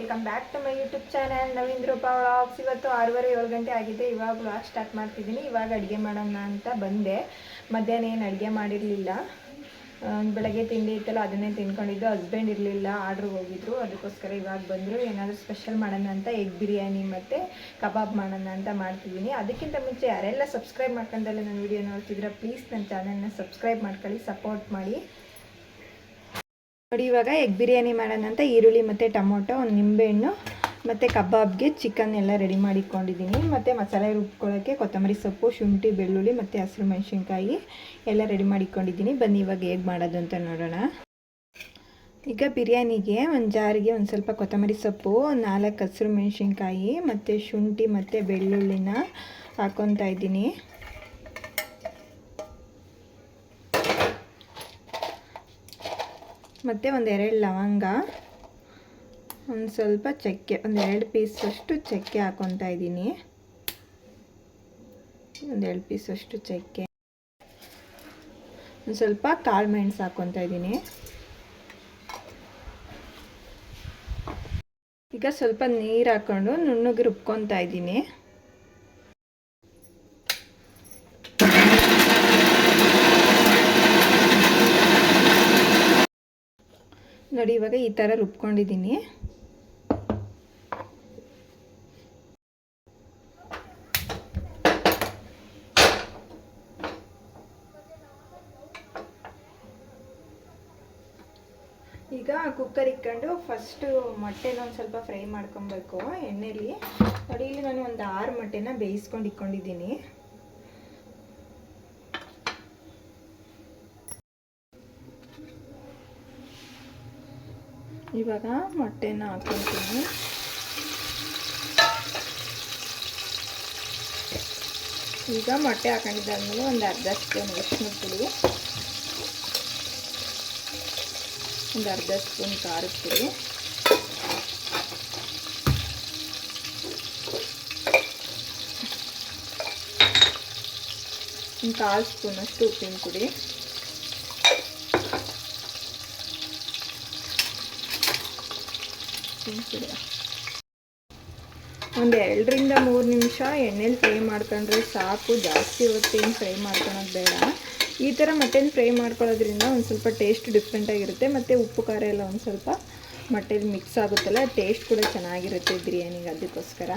Welcome back to my YouTube channel Naveen Roopa vlogs ಇವತ್ತು ಆರೂವರೆ ಏಳು ಗಂಟೆ ಆಗಿದೆ. ಇವಾಗ ವ್ಲಾಗ್ ಸ್ಟಾರ್ಟ್ ಮಾಡ್ತಿದ್ದೀನಿ. ಇವಾಗ ಅಡುಗೆ ಮಾಡೋಣ ಅಂತ ಬಂದೆ. ಮಧ್ಯಾಹ್ನ ಏನು ಅಡುಗೆ ಮಾಡಿರಲಿಲ್ಲ. ಬೆಳಗ್ಗೆ ತಿಂಡಿ ಇತ್ತಲ್ಲ, ಅದನ್ನೇ ತಿನ್ಕೊಂಡಿದ್ದು. ಹಸ್ಬೆಂಡ್ ಇರಲಿಲ್ಲ ಆರ್ಡ್ರ್ ಹೋಗಿದ್ರು. ಅದಕ್ಕೋಸ್ಕರ ಇವಾಗ ಬಂದರು. ಏನಾದರೂ ಸ್ಪೆಷಲ್ ಮಾಡೋಣ ಅಂತ ಎಗ್ ಬಿರಿಯಾನಿ ಮತ್ತು ಕಬಾಬ್ ಮಾಡೋಣ ಅಂತ ಮಾಡ್ತಿದ್ದೀನಿ. ಅದಕ್ಕಿಂತ ಮುಂಚೆ ಯಾರೆಲ್ಲ ಸಬ್ಸ್ಕ್ರೈಬ್ ಮಾಡ್ಕೊಂಡಲ್ಲ ನನ್ನ ವೀಡಿಯೋ ನೋಡ್ತಿದ್ರೆ ಪ್ಲೀಸ್ ನನ್ನ ಚಾನಲ್ನ ಸಬ್ಸ್ಕ್ರೈಬ್ ಮಾಡ್ಕೊಳ್ಳಿ ಸಪೋರ್ಟ್ ಮಾಡಿ. ನೋಡಿ, ಇವಾಗ ಎಗ್ ಬಿರಿಯಾನಿ ಮಾಡೋಣ ಅಂತ ಈರುಳ್ಳಿ ಮತ್ತು ಟೊಮೊಟೊ, ಒಂದು ನಿಂಬೆಹಣ್ಣು ಮತ್ತು ಕಬಾಬ್ಗೆ ಚಿಕನ್ ಎಲ್ಲ ರೆಡಿ ಮಾಡಿಕೊಂಡಿದ್ದೀನಿ ಮತ್ತು ಮಸಾಲೆ ರುಬ್ಕೊಳ್ಳೋಕ್ಕೆ ಕೊತ್ತಂಬರಿ ಸೊಪ್ಪು, ಶುಂಠಿ, ಬೆಳ್ಳುಳ್ಳಿ ಮತ್ತು ಹಸಿರು ಮೆಣಸಿನ್ಕಾಯಿ ಎಲ್ಲ ರೆಡಿ ಮಾಡಿಕೊಂಡಿದ್ದೀನಿ ಬನ್ನಿ, ಇವಾಗ ಹೇಗೆ ಮಾಡೋದು ಅಂತ ನೋಡೋಣ. ಈಗ ಬಿರಿಯಾನಿಗೆ ಒಂದು ಜಾರಿಗೆ ಒಂದು ಸ್ವಲ್ಪ ಕೊತ್ತಂಬರಿ ಸೊಪ್ಪು ನಾಲ್ಕು ಹಸಿರು ಮೆಣಸಿನ್ಕಾಯಿ ಮತ್ತು ಶುಂಠಿ ಮತ್ತು ಬೆಳ್ಳುಳ್ಳಿನ ಹಾಕ್ಕೊತಾ ಇದ್ದೀನಿ. ಮತ್ತು ಒಂದೆರಡು ಲವಂಗ, ಒಂದು ಸ್ವಲ್ಪ ಚಕ್ಕೆ ಒಂದೆರಡು ಪೀಸಷ್ಟು ಚಕ್ಕೆ ಹಾಕ್ಕೊತಾ ಇದ್ದೀನಿ. ಒಂದೆರಡು ಪೀಸಷ್ಟು ಚಕ್ಕೆ. ಒಂದು ಸ್ವಲ್ಪ ಕಾಳು ಮೆಣಸು ಹಾಕ್ಕೊತಾ ಇದ್ದೀನಿ. ಈಗ ಸ್ವಲ್ಪ ನೀರು ಹಾಕ್ಕೊಂಡು ನುಣ್ಣಗೆ ರುಬ್ಕೊತಾ ಇದ್ದೀನಿ. ನೋಡಿ, ಇವಾಗ ಈ ಥರ ರುಬ್ಕೊಂಡಿದ್ದೀನಿ. ಈಗ ಕುಕ್ಕರ್ ಇಟ್ಕೊಂಡು ಫಸ್ಟು ಮೊಟ್ಟೆನ ಒಂದು ಸ್ವಲ್ಪ ಫ್ರೈ ಮಾಡ್ಕೊಬೇಕು, ಎಣ್ಣೆಲಿ. ನೋಡಿ, ಇಲ್ಲಿ ನಾನು ಒಂದು ಆರು ಮೊಟ್ಟೆನ ಬೇಯಿಸ್ಕೊಂಡು ಇಟ್ಕೊಂಡಿದ್ದೀನಿ. ಇವಾಗ ಮೊಟ್ಟೆನ ಹಾಕ್ಕೊತೀನಿ ಈಗ ಮೊಟ್ಟೆ ಹಾಕೊಂಡಿದ್ದಾದ್ಮೇಲೆ ಒಂದು ಅರ್ಧ ಸ್ಪೂನ್ ಅರಿಶಿನ ಪುಡಿ, ಒಂದು ಅರ್ಧ ಸ್ಪೂನ್ ಖಾರದ ಪುಡಿ. ಒಂದು ಕಾಲು ಸ್ಪೂನಷ್ಟು ಉಪ್ಪಿನ ಪುಡಿ. ಒಂದು ಎರಡರಿಂದ ಮೂರು ನಿಮಿಷ ಎಣ್ಣೆಲಿ ಫ್ರೈ ಮಾಡ್ಕೊಂಡ್ರೆ ಸಾಕು, ಜಾಸ್ತಿ ಹೊತ್ತೇನು ಫ್ರೈ ಮಾಡ್ಕೊಳೋದು ಬೇಡ. ಈ ಥರ ಮಟನ್ ಫ್ರೈ ಮಾಡ್ಕೊಳ್ಳೋದ್ರಿಂದ ಒಂದು ಸ್ವಲ್ಪ ಟೇಸ್ಟ್ ಡಿಫ್ರೆಂಟಾಗಿರುತ್ತೆ ಮತ್ತು ಉಪ್ಪು, ಖಾರ ಎಲ್ಲ ಒಂದು ಸ್ವಲ್ಪ ಮೊಟ್ಟೆಲಿ ಮಿಕ್ಸ್ ಆಗುತ್ತಲ್ಲ, ಟೇಸ್ಟ್ ಕೂಡ ಚೆನ್ನಾಗಿರುತ್ತೆ ಬಿರಿಯಾನಿಗೆ ಅದಕ್ಕೋಸ್ಕರ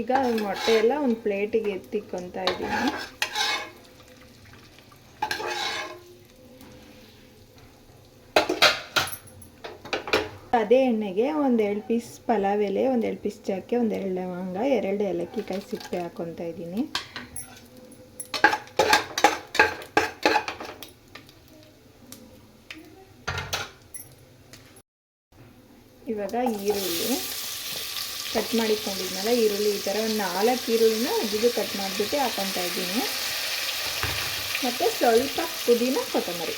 ಈಗ ಮೊಟ್ಟೆ ಎಲ್ಲ ಒಂದು ಪ್ಲೇಟಿಗೆ ಎತ್ತಿಕ್ಕೊತಾ ಇದ್ದೀನಿ ಅದೇ ಎಣ್ಣೆಗೆ ಒಂದೆರಡು ಪೀಸ್ ಪಲಾವ್ ಎಲೆ ಒಂದೆರಡು ಪೀಸ್ ಚಕ್ಕೆ ಒಂದೆರಡು ಲವಂಗ, ಎರಡು ಏಲಕ್ಕಿ ಕಾಯಿ ಸಿಪ್ಪೆ ಹಾಕ್ಕೊತಾ ಇದ್ದೀನಿ. ಇವಾಗ ಈರುಳ್ಳಿ ಕಟ್ ಮಾಡಿಕೊಂಡಿದ್ನಲ್ಲ, ಈರುಳ್ಳಿ ಈ ಥರ ಒಂದು ನಾಲ್ಕು ಈರುಳ್ಳಿನ ಇದು ಕಟ್ ಮಾಡಿಬಿಟ್ಟು ಹಾಕೊತಾ ಇದ್ದೀನಿ. ಮತ್ತು ಸ್ವಲ್ಪ ಪುದೀನ ಕೊತ್ತಂಬರಿ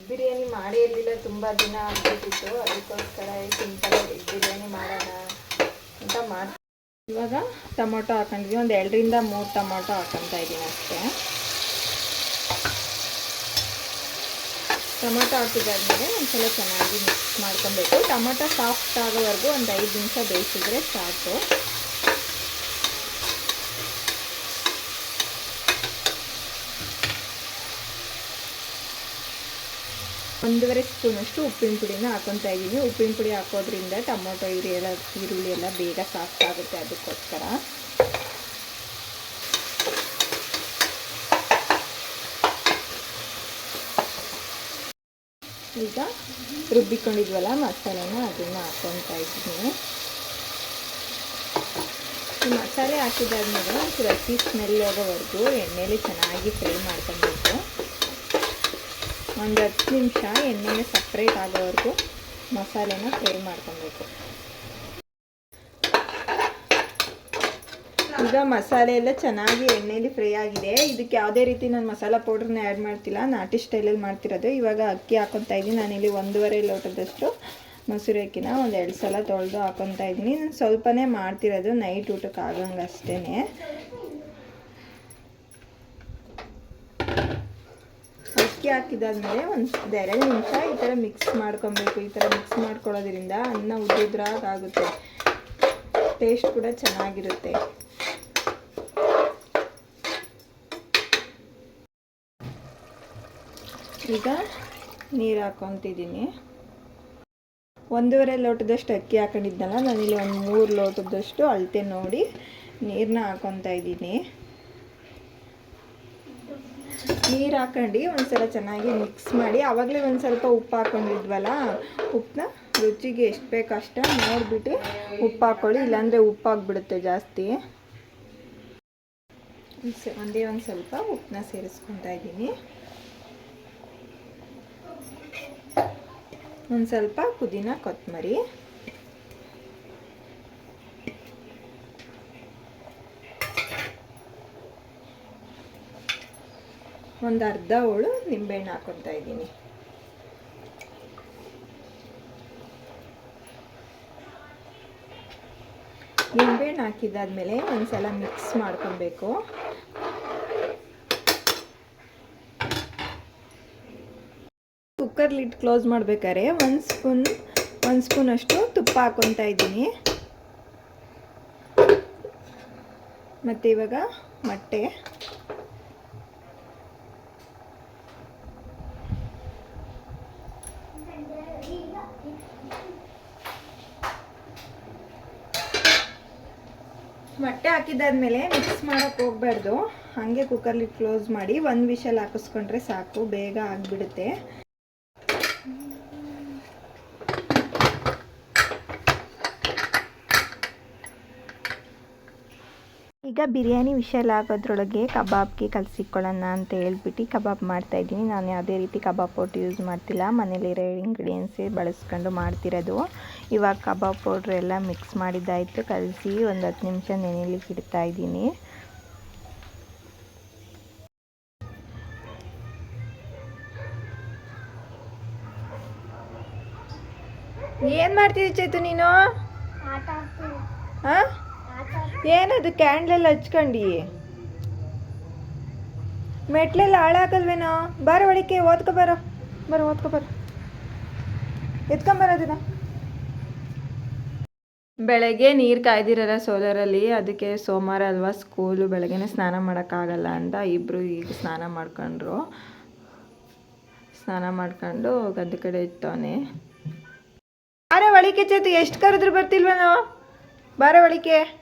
ಬಿರಿಯಾನಿ ಮಾಡೇ ಇರಲಿಲ್ಲ, ತುಂಬ ದಿನ ಆಗ್ಬಿಟ್ಟಿತ್ತು. ಅದಕ್ಕೋಸ್ಕರ ಸಿಂಪಲ್ ಬಿರಿಯಾನಿ ಮಾಡೋಣ ಅಂತ ಇವಾಗ ಟೊಮೊಟೊ ಹಾಕೊಂಡಿದ್ವಿ. ಒಂದು ಎರಡರಿಂದ ಮೂರು ಟೊಮೊಟೊ ಹಾಕೊತಾ ಇದ್ದೀನಿ ಅಷ್ಟೇ. ಟೊಮೊಟೊ ಹಾಕಿದಾದ್ಮೇಲೆ ಒಂದ್ಸಲ ಚೆನ್ನಾಗಿ ಮಿಕ್ಸ್ ಮಾಡ್ಕೊಬೇಕು. ಟೊಮೊಟೊ ಸಾಫ್ಟ್ ಆಗೋವರೆಗೂ ಒಂದು ಐದು ನಿಮಿಷ ಬೇಯಿಸಿದ್ರೆ ಸಾಕು. ಒಂದೂವರೆ ಸ್ಪೂನಷ್ಟು ಉಪ್ಪಿನ ಪುಡಿನ ಹಾಕೊತಾ ಇದ್ದೀನಿ. ಉಪ್ಪಿನ ಪುಡಿ ಹಾಕೋದ್ರಿಂದ ಟೊಮೊಟೊ, ಈರುಳ್ಳಿ ಎಲ್ಲ ಈರುಳ್ಳಿ ಎಲ್ಲ ಬೇಗ ಸಾಫ್ಟ್ ಆಗುತ್ತೆ ಅದಕ್ಕೋಸ್ಕರ. ಈಗ ರುಬ್ಬಿಕೊಂಡಿದ್ವಲ್ಲ ಮಸಾಲೆನ ಅದನ್ನು ಹಾಕೊತಾ ಇದ್ದೀನಿ. ಮಸಾಲೆ ಹಾಕಿದಾದ್ಮೇಲೆ ಹಸಿ ಸ್ಮೆಲ್ ಹೋಗೋವರೆಗೂ ಎಣ್ಣೆಲಿ ಚೆನ್ನಾಗಿ ಫ್ರೈ ಮಾಡ್ಕೊಬೇಕು. ಒಂದು ಹತ್ತು ನಿಮಿಷ ಎಣ್ಣೆಗೆ ಸಪ್ರೇಟ್ ಆಗೋವರೆಗೂ ಮಸಾಲೆನ ಫ್ರೈ ಮಾಡ್ಕೊಬೇಕು. ಈಗ ಮಸಾಲೆ ಎಲ್ಲ ಚೆನ್ನಾಗಿ ಎಣ್ಣೆಯಲ್ಲಿ ಫ್ರೈ ಆಗಿದೆ. ಇದಕ್ಕೆ ಯಾವುದೇ ರೀತಿ ನಾನು ಮಸಾಲ ಪೌಡ್ರನ್ನ ಆ್ಯಡ್ ಮಾಡ್ತಿಲ್ಲ. ನಾಟಿ ಸ್ಟೈಲಲ್ಲಿ ಮಾಡ್ತಿರೋದು. ಇವಾಗ ಅಕ್ಕಿ ಹಾಕೊತಾ ಇದ್ದೀನಿ. ನಾನಿಲ್ಲಿ ಒಂದೂವರೆ ಲೋಟದಷ್ಟು ಮೊಸರು ಅಕ್ಕಿನ ಒಂದು ಎರಡು ಸಲ ತೊಳೆದು ಹಾಕೊತಾ ಇದ್ದೀನಿ. ನಾನು ಸ್ವಲ್ಪನೇ ಮಾಡ್ತಿರೋದು. ನೈಟ್ ಊಟಕ್ಕೆ ಆಗಂಗೆ ಅಷ್ಟೇ ಅಕ್ಕಿ ಹಾಕಿದಾದ್ಮೇಲೆ ಒಂದು ಎರಡು ನಿಮಿಷ ಈ ಥರ ಮಿಕ್ಸ್ ಮಾಡ್ಕೊಬೇಕು, ಈ ಥರ ಮಿಕ್ಸ್ ಮಾಡ್ಕೊಳ್ಳೋದ್ರಿಂದ ಅನ್ನ ಉದ್ದಿದ್ರಾಗುತ್ತೆ ಟೇಸ್ಟ್ ಕೂಡ ಚೆನ್ನಾಗಿರುತ್ತೆ. ಈಗ ನೀರು ಹಾಕೊತಿದ್ದೀನಿ. ಒಂದೂವರೆ ಲೋಟದಷ್ಟು ಅಕ್ಕಿ ಹಾಕೊಂಡಿದ್ನಲ್ಲ, ನಾನಿಲ್ಲಿ ಒಂದು ಮೂರು ಲೋಟದಷ್ಟು ಅಳತೆ ನೋಡಿ ನೀರನ್ನ ಹಾಕೊತಾ ಇದ್ದೀನಿ. ನೀರು ಹಾಕೊಂಡು ಒಂದ್ಸಲ ಚೆನ್ನಾಗಿ ಮಿಕ್ಸ್ ಮಾಡಿ ಆವಾಗಲೇ ಒಂದು ಸ್ವಲ್ಪ ಉಪ್ಪು ಹಾಕೊಂಡಿದ್ವಲ್ಲ ಉಪ್ಪನ್ನ ರುಚಿಗೆ ಎಷ್ಟು ಬೇಕು ಅಷ್ಟೇ ನೋಡಿಬಿಟ್ಟು ಉಪ್ಪು ಹಾಕ್ಕೊಳ್ಳಿ ಇಲ್ಲಾಂದರೆ ಉಪ್ಪು ಆಗಿಬಿಡುತ್ತೆ ಜಾಸ್ತಿ. ಒಂದೇ ಒಂದು ಸ್ವಲ್ಪ ಉಪ್ಪನ್ನ ಸೇರಿಸ್ಕೊತಾ ಇದ್ದೀನಿ. ಒಂದು ಸ್ವಲ್ಪ ಪುದೀನ ಕೊತ್ತಂಬರಿ ಒಂದು ಅರ್ಧ ಹೋಳು ನಿಂಬೆಹಣ್ಣು ಹಾಕೊತಾ ಇದ್ದೀನಿ. ನಿಂಬೆಹಣ್ಣು ಹಾಕಿದ್ದಾದ್ಮೇಲೆ ಒಂದ್ಸಲ ಮಿಕ್ಸ್ ಮಾಡ್ಕೊಬೇಕು ಕುಕ್ಕರ್ ಲಿಡ್ ಕ್ಲೋಸ್ ಮಾಡ್ಬೇಕಾದ್ರೆ ಒಂದು ಸ್ಪೂನ್ ಒಂದು ಸ್ಪೂನ್ ಅಷ್ಟು ತುಪ್ಪ ಹಾಕೊತಾ ಇದ್ದೀನಿ. ಮತ್ತು ಇವಾಗ ಮೊಟ್ಟೆ. ಮೊಟ್ಟೆ ಹಾಕಿದ್ದಾದ್ಮೇಲೆ ಮಿಕ್ಸ್ ಮಾಡೋಕ್ಕೆ ಹೋಗ್ಬಾರ್ದು. ಹಾಗೆ ಕುಕ್ಕರ್ಲಿ ಕ್ಲೋಸ್ ಮಾಡಿ ಒಂದು ವಿಷಲ್ ಹಾಕಿಸ್ಕೊಂಡ್ರೆ ಸಾಕು, ಬೇಗ ಆಗಿಬಿಡುತ್ತೆ. ಈಗ ಬಿರಿಯಾನಿ ವಿಶಲ್ ಆಗೋದ್ರೊಳಗೆ ಕಬಾಬ್ಗೆ ಕಲಸಿಕೊಳ್ಳೋಣ ಅಂತ ಹೇಳ್ಬಿಟ್ಟು ಕಬಾಬ್ ಮಾಡ್ತಾಯಿದ್ದೀನಿ ನಾನು ಯಾವುದೇ ರೀತಿ ಕಬಾಬ್ ಪೌಡ್ರ್ ಯೂಸ್ ಮಾಡ್ತಿಲ್ಲ. ಮನೇಲಿರೋ ಇಂಗ್ರೀಡಿಯೆಂಟ್ಸೇ ಬಳಸ್ಕೊಂಡು ಮಾಡ್ತಿರೋದು. ಇವಾಗ ಕಬಾಬ್ ಪೌಡ್ರ್ ಎಲ್ಲ ಮಿಕ್ಸ್ ಮಾಡಿದ್ದಾಯಿತು. ಕಲಸಿ ಒಂದು ಹತ್ತು ನಿಮಿಷ ನೆನೆಲಿಕ್ಕೆ ಇಡ್ತಾ ಇದ್ದೀನಿ. ಏನು ಮಾಡ್ತಿದ್ದಿ ಚೈತು ನೀನು? ಹಾಂ ಏನದು ಕ್ಯಾಂಡ್ಲೆಲ್ಲ ಹಚ್ಕೊಂಡು? ಮೆಟ್ಲೆಲ್ಲ ಹಾಳಾಗಲ್ವೇನೋ? ಬಾರ ಒಳಕ್ಕೆ ಓದ್ಕೊ ಬರೋ. ಬರೋ, ಓದ್ಕೊ ಬರೋ. ಬೆಳಗ್ಗೆ ನೀರು ಕಾಯ್ದಿರಲ್ಲ ಸೋಲರಲ್ಲಿ ಅದಕ್ಕೆ ಸೋಮವಾರ ಅಲ್ವಾ ಸ್ಕೂಲು ಬೆಳಗ್ಗೆನೇ ಸ್ನಾನ ಮಾಡೋಕ್ಕಾಗಲ್ಲ ಅಂತ ಇಬ್ಬರು ಈಗ ಸ್ನಾನ ಮಾಡ್ಕೊಂಡ್ರು. ಸ್ನಾನ ಮಾಡ್ಕೊಂಡು ಗದ್ದೆ ಕಡೆ ಇತ್ತವನೆ ಬಾರ ಒಳಿಕೆ ಚೇತು, ಎಷ್ಟು ಕರೆದ್ರು ಬರ್ತಿಲ್ವೇನೋ? ಬಾರ ಒಳಿಕೆ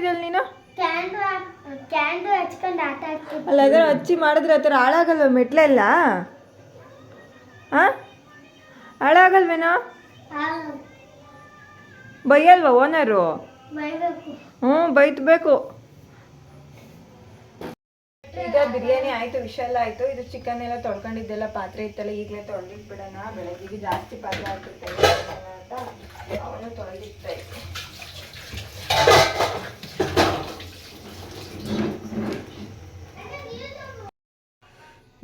ಇದಲ್ ನೀನು? ಕ್ಯಾಂಡು ಕ್ಯಾಂಡು ಹಚ್ಕೊಂಡು ಆಟ ಆಡ್ತಿದ್ದೆ. ಅಲ್ಲ ಅದರ ಹಚ್ಚಿ ಮಾಡಿದ್ರೆ ಆ ಥರ ಹಾಳಾಗಲ್ವ ಮೆಟ್ಲೆಲ್ಲ? ಹಾಂ ಹಾಳಾಗಲ್ವೇನೋ? ಬೈಯಲ್ವಾ ಓನರು? ಹ್ಞೂ ಬೈತಬೇಕು. ಈಗ ಬಿರಿಯಾನಿ ಆಯಿತು ವಿಶಾಲ ಆಯಿತು. ಇದು ಚಿಕನ್ ಎಲ್ಲ ತೊಳ್ಕೊಂಡಿದ್ದೆಲ್ಲ ಪಾತ್ರೆ ಇತ್ತಲ್ಲ ಈಗಲೇ ತೊಳೆದಿಟ್ಬಿಡೋಣ ಬೆಳಗ್ಗೆಗೆ ಜಾಸ್ತಿ ಪಾತ್ರೆ ಹಾಕಿರ್ತೇವೆ ಅಂತ ಅವನು ತೊಳೆದಿಡ್ತಾ ಇದ್ದೆ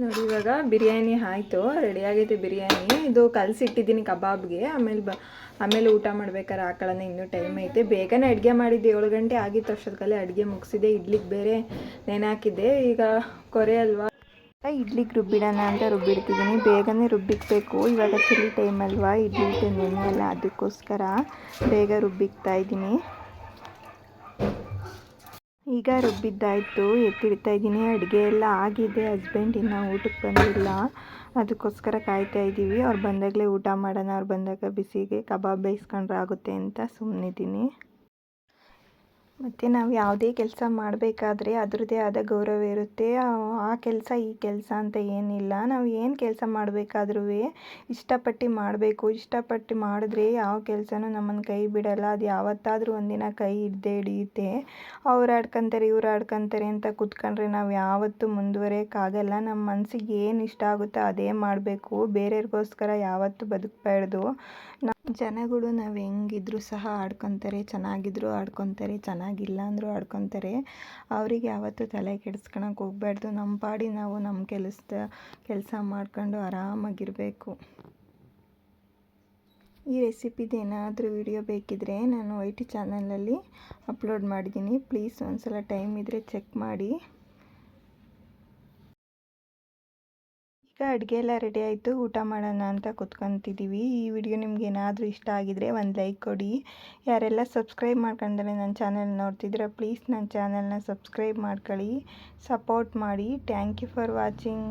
ನೋಡಿ, ಇವಾಗ ಬಿರಿಯಾನಿ ಆಯಿತು ರೆಡಿಯಾಗೈತೆ ಬಿರಿಯಾನಿ. ಇದು ಕಲಸಿಟ್ಟಿದ್ದೀನಿ ಕಬಾಬ್ಗೆ. ಆಮೇಲೆ ಬ, ಆಮೇಲೆ ಊಟ ಮಾಡ್ಬೇಕಾದ್ರೆ ಹಾಕೊಳ್ಳೋಣ ಇನ್ನೂ ಟೈಮ್ ಐತೆ. ಬೇಗನೆ ಅಡುಗೆ ಮಾಡಿದ್ದೆ, ಏಳು ಗಂಟೆ ಆಗಿತ್ತು ಅಷ್ಟೊತ್ತಲ್ಲಿ ಅಡುಗೆ ಮುಗಿಸಿದೆ. ಇಡ್ಲಿಗೆ ಬೇರೆ ನೆನೆ ಹಾಕಿದ್ದೆ. ಈಗ ಕೊರೆ ಅಲ್ವಾ? ಇಡ್ಲಿಗೆ ರುಬ್ಬಿಡೋಣ ಅಂತ ರುಬ್ಬಿಡ್ತಿದ್ದೀನಿ. ಬೇಗನೆ ರುಬ್ಬಿಕ್ಬೇಕು. ಇವಾಗ ಚಿಲ್ಲಿ ಟೈಮ್ ಅಲ್ವಾ? ಇಡ್ಲಿ ನೆನೆ ಅಲ್ಲ ಅದಕ್ಕೋಸ್ಕರ ಬೇಗ ರುಬ್ಬಿಕ್ತಾ ಇದ್ದೀನಿ. ಈಗ ರುಬ್ಬಿದ್ದಾಯಿತು, ಎತ್ತಿಡ್ತಾ ಇದ್ದೀನಿ. ಅಡುಗೆ ಎಲ್ಲ ಆಗಿದೆ. ಹಸ್ಬೆಂಡ್ ಇನ್ನೂ ಊಟಕ್ಕೆ ಬಂದಿಲ್ಲ. ಅದಕ್ಕೋಸ್ಕರ ಕಾಯ್ತಾ ಇದ್ದೀವಿ. ಅವ್ರು ಬಂದಾಗಲೇ ಊಟ ಮಾಡೋಣ. ಅವ್ರು ಬಂದಾಗ ಬಿಸಿಗೆ ಕಬಾಬ್ ಬೇಯಿಸ್ಕೊಂಡ್ರೆ ಆಗುತ್ತೆ ಅಂತ ಸುಮ್ಮನಿದ್ದೀನಿ ಮತ್ತು ನಾವು ಯಾವುದೇ ಕೆಲಸ ಮಾಡಬೇಕಾದ್ರೆ ಅದರದ್ದೇ ಆದ ಗೌರವ ಇರುತ್ತೆ. ಆ ಕೆಲಸ ಈ ಕೆಲಸ ಅಂತ ಏನಿಲ್ಲ. ನಾವು ಏನು ಕೆಲಸ ಮಾಡಬೇಕಾದ್ರೂ ಇಷ್ಟಪಟ್ಟು ಮಾಡಬೇಕು. ಇಷ್ಟಪಟ್ಟು ಮಾಡಿದ್ರೆ ಯಾವ ಕೆಲಸನೂ ನಮ್ಮನ್ನು ಕೈ ಬಿಡಲ್ಲ. ಅದು ಯಾವತ್ತಾದರೂ ಒಂದಿನ ಕೈ ಹಿಡ್ದೇ ಹಿಡಿಯುತ್ತೆ. ಅವ್ರು ಆಡ್ಕೊಂತಾರೆ, ಇವ್ರು ಆಡ್ಕೊಂತಾರೆ ಅಂತ ಕೂತ್ಕೊಂಡ್ರೆ ನಾವು ಯಾವತ್ತೂ ಮುಂದುವರಿಯೋಕ್ಕಾಗಲ್ಲ. ನಮ್ಮ ಮನಸ್ಸಿಗೆ ಏನು ಇಷ್ಟ ಆಗುತ್ತೋ ಅದೇ ಮಾಡಬೇಕು. ಬೇರೆಯವ್ರಿಗೋಸ್ಕರ ಯಾವತ್ತೂ ಬದುಕಬಾರ್ದು. ಜನಗಳು ನಾವು ಹೆಂಗಿದ್ರು ಸಹ ಆಡ್ಕೊತಾರೆ, ಚೆನ್ನಾಗಿದ್ರು ಆಡ್ಕೊತಾರೆ, ಚೆನ್ನಾಗಿಲ್ಲ ಅಂದರೂ ಆಡ್ಕೊತಾರೆ. ಅವ್ರಿಗೆ ಯಾವತ್ತೂ ತಲೆ ಕೆಡ್ಸ್ಕೊಳಕ್ಕೆ ಹೋಗ್ಬಾರ್ದು. ನಮ್ಮ ಪಾಡಿಗೆ ನಾವು ನಮ್ಮ ಕೆಲಸದ ಕೆಲಸ ಮಾಡ್ಕೊಂಡು ಆರಾಮಾಗಿರಬೇಕು. ಈ ರೆಸಿಪಿದು ಏನಾದರೂ ವಿಡಿಯೋ ಬೇಕಿದ್ದರೆ ನಾನು ಐ ಟಿ ಚಾನಲಲ್ಲಿ ಅಪ್ಲೋಡ್ ಮಾಡಿದ್ದೀನಿ ಪ್ಲೀಸ್ ಒಂದ್ಸಲ ಟೈಮ್ ಇದ್ದರೆ ಚೆಕ್ ಮಾಡಿ. ಈಗ ಅಡುಗೆ ಎಲ್ಲ ರೆಡಿ ಆಯಿತು, ಊಟ ಮಾಡೋಣ ಅಂತ ಕುತ್ಕೊತಿದ್ದೀವಿ ಈ ವಿಡಿಯೋ ನಿಮ್ಗೆ ಏನಾದರೂ ಇಷ್ಟ ಆಗಿದ್ರೆ ಒಂದು ಲೈಕ್ ಕೊಡಿ. ಯಾರೆಲ್ಲ ಸಬ್ಸ್ಕ್ರೈಬ್ ಮಾಡ್ಕೊಂಡ್ರೆ ನನ್ನ ಚಾನಲ್ ನೋಡ್ತಿದ್ರೆ ಪ್ಲೀಸ್ ನನ್ನ ಚಾನಲ್ನ ಸಬ್ಸ್ಕ್ರೈಬ್ ಮಾಡ್ಕೊಳ್ಳಿ. ಸಪೋರ್ಟ್ ಮಾಡಿ. Thank you for watching